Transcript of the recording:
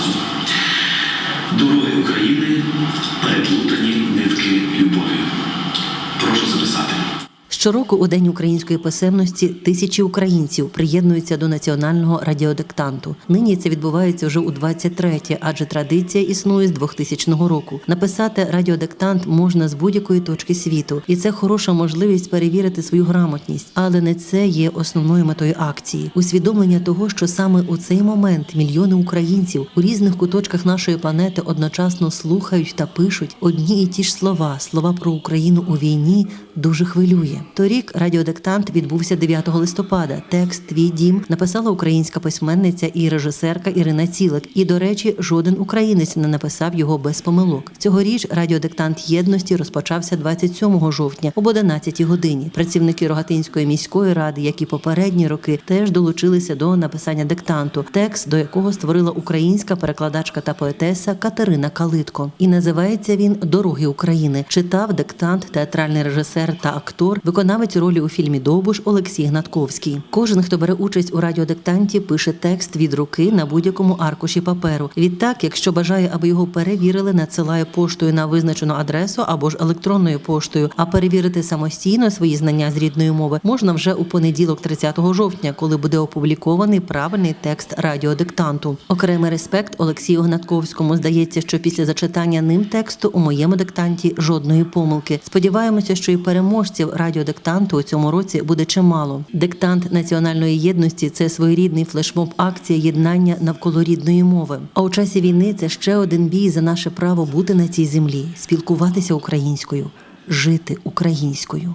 з. Дороги України переплутані нитки любові. Щороку у День української писемності тисячі українців приєднуються до національного радіодиктанту. Нині це відбувається вже у 23-те, адже традиція існує з 2000 року. Написати радіодиктант можна з будь-якої точки світу, і це хороша можливість перевірити свою грамотність. Але не це є основною метою акції. Усвідомлення того, що саме у цей момент мільйони українців у різних куточках нашої планети одночасно слухають та пишуть одні і ті ж слова, слова про Україну у війні, дуже хвилює. Торік радіодиктант відбувся 9 листопада. Текст Твій дім написала українська письменниця і режисерка Ірина Цілик. І, до речі, жоден українець не написав його без помилок. Цьогоріч радіодиктант єдності розпочався 27 жовтня об 11 годині. Працівники Рогатинської міської ради, як і попередні роки, теж долучилися до написання диктанту, текст до якого створила українська перекладачка та поетеса Катерина Калитко. І називається він Дороги України. Читав диктант театральний режисер та актор, виконавець ролі у фільмі Довбуш Олексій Гнатковський. Кожен, хто бере участь у радіодиктанті, пише текст від руки на будь-якому аркуші паперу. Відтак, якщо бажає, аби його перевірили, надсилає поштою на визначену адресу або ж електронною поштою. А перевірити самостійно свої знання з рідної мови можна вже у понеділок, 30 жовтня, коли буде опублікований правильний текст радіодиктанту. Окремий респект Олексію Гнатковському здається, що після зачитання ним тексту у моєму диктанті жодної помилки. Сподіваємося, що і переможців радіодиктанту у цьому році буде чимало. Диктант національної єдності це своєрідний флешмоб акція єднання навколо рідної мови. А у часі війни це ще один бій за наше право бути на цій землі, спілкуватися українською, жити українською.